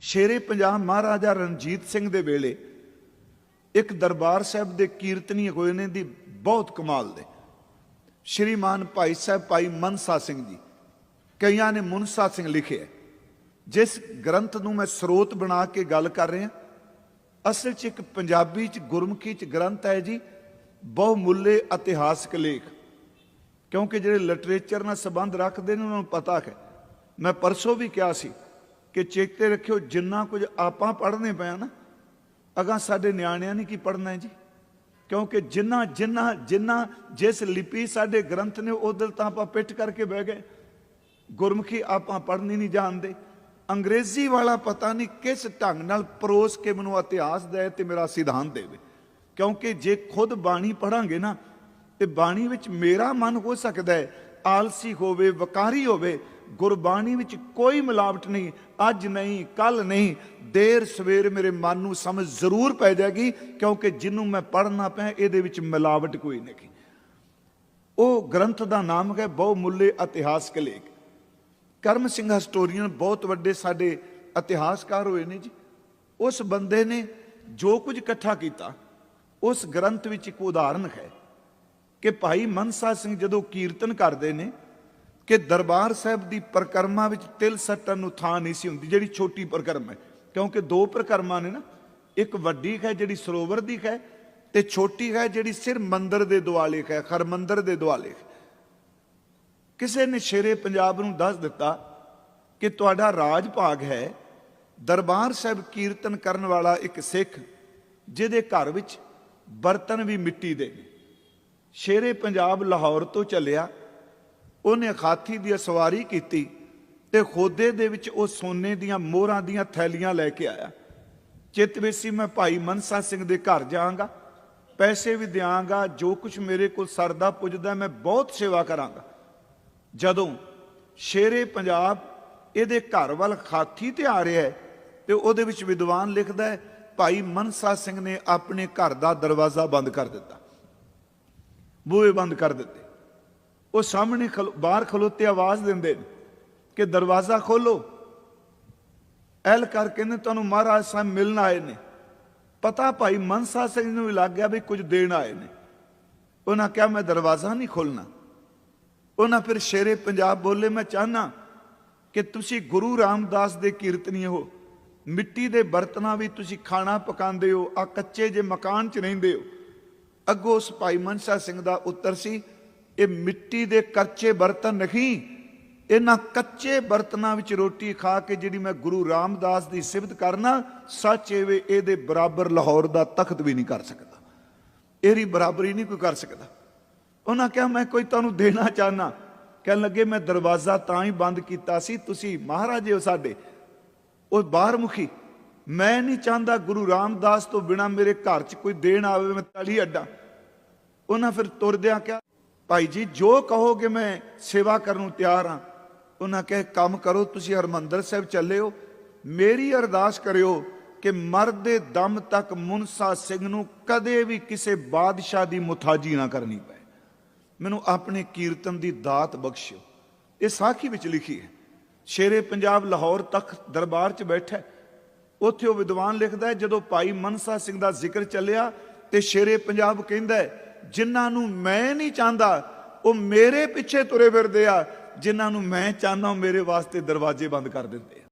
ਸ਼ੇਰੇ ਪੰਜਾਬ ਮਹਾਰਾਜਾ ਰਣਜੀਤ ਸਿੰਘ ਦੇ ਵੇਲੇ ਇੱਕ ਦਰਬਾਰ ਸਾਹਿਬ ਦੇ ਕੀਰਤਨੀ ਹੋਏ ਨੇ ਦੀ ਬਹੁਤ ਕਮਾਲ ਦੇ ਸ਼੍ਰੀਮਾਨ ਭਾਈ ਸਾਹਿਬ ਭਾਈ ਮਨਸਾ ਸਿੰਘ ਜੀ, ਕਈਆਂ ਨੇ ਮਨਸਾ ਸਿੰਘ ਲਿਖਿਆ ਜਿਸ ਗ੍ਰੰਥ ਨੂੰ ਮੈਂ ਸਰੋਤ ਬਣਾ ਕੇ ਗੱਲ ਕਰ ਰਿਹਾ, ਅਸਲ 'ਚ ਇੱਕ ਪੰਜਾਬੀ 'ਚ ਗੁਰਮੁਖੀ 'ਚ ਗ੍ਰੰਥ ਹੈ ਜੀ, ਬਹੁਮੁੱਲੇ ਇਤਿਹਾਸਕ ਲੇਖ। ਕਿਉਂਕਿ ਜਿਹੜੇ ਲਿਟਰੇਚਰ ਨਾਲ ਸੰਬੰਧ ਰੱਖਦੇ ਨੇ, ਉਹਨਾਂ ਨੂੰ ਪਤਾ ਹੈ। ਮੈਂ ਪਰਸੋਂ ਵੀ ਕਿਹਾ ਸੀ ਕਿ ਚੇਤੇ ਰੱਖਿਓ, ਜਿੰਨਾ ਕੁਝ ਆਪਾਂ ਪੜ੍ਹਨੇ ਪਿਆ ਨਾ ਅਗਾ ਸਾਡੇ ਨਿਆਣਿਆਂ ਨੇ ਕੀ ਪੜ੍ਹਨਾ ਹੈ ਜੀ? ਕਿਉਂਕਿ ਜਿੰਨਾ ਜਿੰਨਾ ਜਿੰਨਾ ਜਿਸ ਲਿਪੀ ਸਾਡੇ ਗ੍ਰੰਥ ਨੇ ਉਧਰ ਤਾਂ ਆਪਾਂ ਪਿੱਠ ਕਰਕੇ ਬਹਿ ਗਏ। ਗੁਰਮੁਖੀ ਆਪਾਂ ਪੜ੍ਹਨੀ ਨਹੀਂ ਜਾਣਦੇ। ਅੰਗਰੇਜ਼ੀ ਵਾਲਾ ਪਤਾ ਨਹੀਂ ਕਿਸ ਢੰਗ ਨਾਲ ਪਰੋਸ ਕੇ ਮੈਨੂੰ ਇਤਿਹਾਸ ਦੇ ਤੇ ਮੇਰਾ ਸਿਧਾਂਤ ਦੇਵੇ ਕਿਉਂਕਿ ਜੇ ਖੁਦ ਬਾਣੀ ਪੜਾਂਗੇ ਨਾ, ਤੇ ਬਾਣੀ ਵਿੱਚ ਮੇਰਾ ਮਨ ਹੋ ਸਕਦਾ ਹੈ, ਆਲਸੀ ਹੋਵੇ, ਵਕਾਰੀ ਹੋਵੇ ਗੁਰਬਾਣੀ ਵਿੱਚ ਕੋਈ ਮਿਲਾਵਟ ਨਹੀਂ, ਅੱਜ ਨਹੀਂ ਕੱਲ ਨਹੀਂ, ਦੇਰ ਸਵੇਰ ਮੇਰੇ ਮਨ ਨੂੰ ਸਮਝ ਜ਼ਰੂਰ ਪੈ ਜਾਏਗੀ, ਕਿਉਂਕਿ ਜਿਹਨੂੰ ਮੈਂ ਪੜ੍ਹਨਾ ਪਿਆ, ਇਹਦੇ ਵਿੱਚ ਮਿਲਾਵਟ ਕੋਈ ਨਹੀਂ ਉਹ ਗ੍ਰੰਥ ਦਾ ਨਾਮ ਹੈ ਬਹੁਮੁੱਲੇ ਇਤਿਹਾਸਕ ਲੇਖ। ਕਰਮ ਸਿੰਘ ਹਿਸਟੋਰੀਅਨ ਬਹੁਤ ਵੱਡੇ ਸਾਡੇ ਇਤਿਹਾਸਕਾਰ ਹੋਏ ਨੇ ਜੀ। ਉਸ ਬੰਦੇ ਨੇ ਜੋ ਕੁਝ ਇਕੱਠਾ ਕੀਤਾ, ਉਸ ਗ੍ਰੰਥ ਵਿੱਚ ਇੱਕ ਉਦਾਹਰਨ ਹੈ ਕਿ ਭਾਈ ਮਨਸਾ ਸਿੰਘ ਜਦੋਂ ਕੀਰਤਨ ਕਰਦੇ ਨੇ ਕਿ ਦਰਬਾਰ ਸਾਹਿਬ ਦੀ ਪ੍ਰਕਰਮਾ ਵਿੱਚ ਤਿਲ ਸੱਟਣ ਨੂੰ ਥਾਂ ਨਹੀਂ ਸੀ ਹੁੰਦੀ, ਜਿਹੜੀ ਛੋਟੀ ਪ੍ਰਕਰਮ ਹੈ। ਕਿਉਂਕਿ ਦੋ ਪ੍ਰਕਰਮਾਂ ਨੇ ਨਾ, ਇੱਕ ਵੱਡੀ ਹੈ ਜਿਹੜੀ ਸਰੋਵਰ ਦੀ ਹੈ ਤੇ ਛੋਟੀ ਹੈ ਜਿਹੜੀ ਸਿਰ ਮੰਦਰ ਦੇ ਦੁਆਲੇ ਹੈ ਹਰਮੰਦਰ ਦੇ ਦੁਆਲੇ ਹੈ ਕਿਸੇ ਨੇ ਸ਼ੇਰੇ ਪੰਜਾਬ ਨੂੰ ਦੱਸ ਦਿੱਤਾ ਕਿ ਤੁਹਾਡਾ ਰਾਜ ਭਾਗ ਹੈ, ਦਰਬਾਰ ਸਾਹਿਬ ਕੀਰਤਨ ਕਰਨ ਵਾਲਾ ਇੱਕ ਸਿੱਖ, ਜਿਹਦੇ ਘਰ ਵਿੱਚ ਬਰਤਨ ਵੀ ਮਿੱਟੀ ਦੇ ਨੇ। ਸ਼ੇਰੇ ਪੰਜਾਬ ਲਾਹੌਰ ਤੋਂ ਚੱਲਿਆ ਉਹਨੇ ਹਾਥੀ ਦੀ ਸਵਾਰੀ ਕੀਤੀ ਤੇ ਖੋਦੇ ਦੇ ਵਿੱਚ ਉਹ ਸੋਨੇ ਦੀਆਂ ਮੋਹਰਾਂ ਦੀਆਂ ਥੈਲੀਆਂ ਲੈ ਕੇ ਆਇਆ। ਚਿੱਤ ਵਿੱਚ ਸੀ, ਮੈਂ ਭਾਈ ਮਨਸਾ ਸਿੰਘ ਦੇ ਘਰ ਜਾਵਾਂਗਾ, ਪੈਸੇ ਵੀ ਦਿਆਂਗਾ, ਜੋ ਕੁਝ ਮੇਰੇ ਕੋਲ ਸਰਦਾ ਪੁੱਜਦਾ, ਮੈਂ ਬਹੁਤ ਸੇਵਾ ਕਰਾਂਗਾ। ਜਦੋਂ ਸ਼ੇਰੇ ਪੰਜਾਬ ਇਹਦੇ ਘਰ ਵੱਲ ਖਾਥੀ ਤੇ ਆ ਰਿਹਾ ਹੈ ਤੇ ਉਹਦੇ ਵਿੱਚ ਵਿਦਵਾਨ ਲਿਖਦਾ ਹੈ, ਭਾਈ ਮਨਸਾ ਸਿੰਘ ਨੇ ਆਪਣੇ ਘਰ ਦਾ ਦਰਵਾਜ਼ਾ ਬੰਦ ਕਰ ਦਿੱਤਾ। ਬੂਹੇ ਬੰਦ ਕਰ ਦਿੱਤੇ। ਉਹ ਸਾਹਮਣੇ ਖਲੋ- ਬਾਹਰ ਖਲੋਤੇ ਆਵਾਜ਼ ਦਿੰਦੇ ਨੇ ਕਿ ਦਰਵਾਜ਼ਾ ਖੋਲੋ। ਐਲ ਕਰ ਕਹਿੰਦੇ ਤੁਹਾਨੂੰ ਮਹਾਰਾਜ ਸਾਹਿਬ ਮਿਲਣ ਆਏ ਨੇ। ਪਤਾ ਭਾਈ ਮਨਸਾ ਸਿੰਘ ਨੂੰ ਵੀ ਲੱਗ ਗਿਆ ਵੀ ਕੁਝ ਦੇਣ ਆਏ ਨੇ। ਉਹਨਾਂ ਕਿਹਾ, ਮੈਂ ਦਰਵਾਜ਼ਾ ਨਹੀਂ ਖੋਲਣਾ ਉਹਨਾਂ ਫਿਰ ਸ਼ੇਰੇ ਪੰਜਾਬ ਬੋਲੇ, ਮੈਂ ਚਾਹਨਾ ਕਿ ਤੁਸੀਂ ਗੁਰੂ ਰਾਮਦਾਸ ਦੇ ਕੀਰਤਨੀ ਹੋ। ਮਿੱਟੀ ਦੇ ਬਰਤਨਾਂ ਵੀ ਤੁਸੀਂ ਖਾਣਾ ਪਕਾਉਂਦੇ ਹੋ ਆ ਕੱਚੇ ਜੇ ਮਕਾਨ 'ਚ ਰਹਿੰਦੇ ਹੋ। ਅੱਗੋਂ ਉਸ ਭਾਈ ਮਨਸਾ ਸਿੰਘ ਦਾ ਉੱਤਰ ਸੀ ਇਹ ਮਿੱਟੀ ਦੇ ਕੱਚੇ ਬਰਤਨ ਨਹੀਂ, ਇਹਨਾਂ ਕੱਚੇ ਬਰਤਨਾਂ ਵਿੱਚ ਰੋਟੀ ਖਾ ਕੇ ਜਿਹੜੀ ਮੈਂ ਗੁਰੂ ਰਾਮਦਾਸ ਦੀ ਸਿਫਤ ਕਰਨਾ, ਸੱਚ ਏਵੇਂ ਇਹਦੇ ਬਰਾਬਰ ਲਾਹੌਰ ਦਾ ਤਖਤ ਵੀ ਨਹੀਂ ਕਰ ਸਕਦਾ। ਇਹਦੀ ਬਰਾਬਰੀ ਨਹੀਂ ਕੋਈ ਕਰ ਸਕਦਾ। ਉਹਨਾਂ ਕਿਹਾ, ਮੈਂ ਕੋਈ ਤੁਹਾਨੂੰ ਦੇਣਾ ਚਾਹਨਾ। ਕਹਿਣ ਲੱਗੇ, ਮੈਂ ਦਰਵਾਜ਼ਾ ਤਾਂ ਹੀ ਬੰਦ ਕੀਤਾ ਸੀ, ਤੁਸੀਂ ਮਹਾਰਾਜੇ ਹੋ ਸਾਡੇ। ਉਹ ਬਾਹਰ ਮੁਖੀ ਮੈਂ ਨਹੀਂ ਚਾਹੁੰਦਾ ਗੁਰੂ ਰਾਮਦਾਸ ਤੋਂ ਬਿਨਾ ਮੇਰੇ ਘਰ 'ਚ ਕੋਈ ਦੇਣ ਆਵੇ, ਮੈਂ ਤਲੀ ਅੱਡਾ। ਉਹਨਾਂ ਫਿਰ ਤੁਰਦਿਆਂ ਕਿਹਾ ਭਾਈ ਜੀ, ਜੋ ਕਹੋਗੇ ਮੈਂ ਸੇਵਾ ਕਰਨ ਨੂੰ ਤਿਆਰ ਹਾਂ। ਉਹਨਾਂ ਕਹੇ, ਕੰਮ ਕਰੋ, ਤੁਸੀਂ ਹਰਮੰਦਰ ਸਾਹਿਬ ਚੱਲੇ ਹੋ। ਮੇਰੀ ਅਰਦਾਸ ਕਰਿਓ ਕਿ ਮਰਦੇ ਦਮ ਤੱਕ ਮੁਨਸਾ ਸਿੰਘ ਨੂੰ ਕਦੇ ਵੀ ਕਿਸੇ ਬਾਦਸ਼ਾਹ ਦੀ ਮੁਤਾਜੀ ਨਾ ਕਰਨੀ ਪਏ। ਮੈਨੂੰ ਆਪਣੇ ਕੀਰਤਨ ਦੀ ਦਾਤ ਬਖਸ਼ਿਓ। ਇਹ ਸਾਖੀ ਵਿੱਚ ਲਿਖੀ ਹੈ। ਸ਼ੇਰੇ ਪੰਜਾਬ ਲਾਹੌਰ ਤਖ਼ਤ ਦਰਬਾਰ 'ਚ ਬੈਠਾ ਉੱਥੇ ਉਹ ਵਿਦਵਾਨ ਲਿਖਦਾ ਜਦੋਂ ਭਾਈ ਮਨਸਾ ਸਿੰਘ ਦਾ ਜ਼ਿਕਰ ਚੱਲਿਆ ਤੇ ਸ਼ੇਰੇ ਪੰਜਾਬ ਕਹਿੰਦਾ ਜਿਨ੍ਹਾਂ ਨੂੰ ਮੈਂ ਨਹੀਂ ਚਾਹੁੰਦਾ, ਉਹ ਮੇਰੇ ਪਿੱਛੇ ਤੁਰੇ ਫਿਰਦੇ ਆ। ਜਿਨ੍ਹਾਂ ਨੂੰ ਮੈਂ ਚਾਹੁੰਦਾ, ਉਹ ਮੇਰੇ ਵਾਸਤੇ ਦਰਵਾਜ਼ੇ ਬੰਦ ਕਰ ਦਿੰਦੇ ਆ।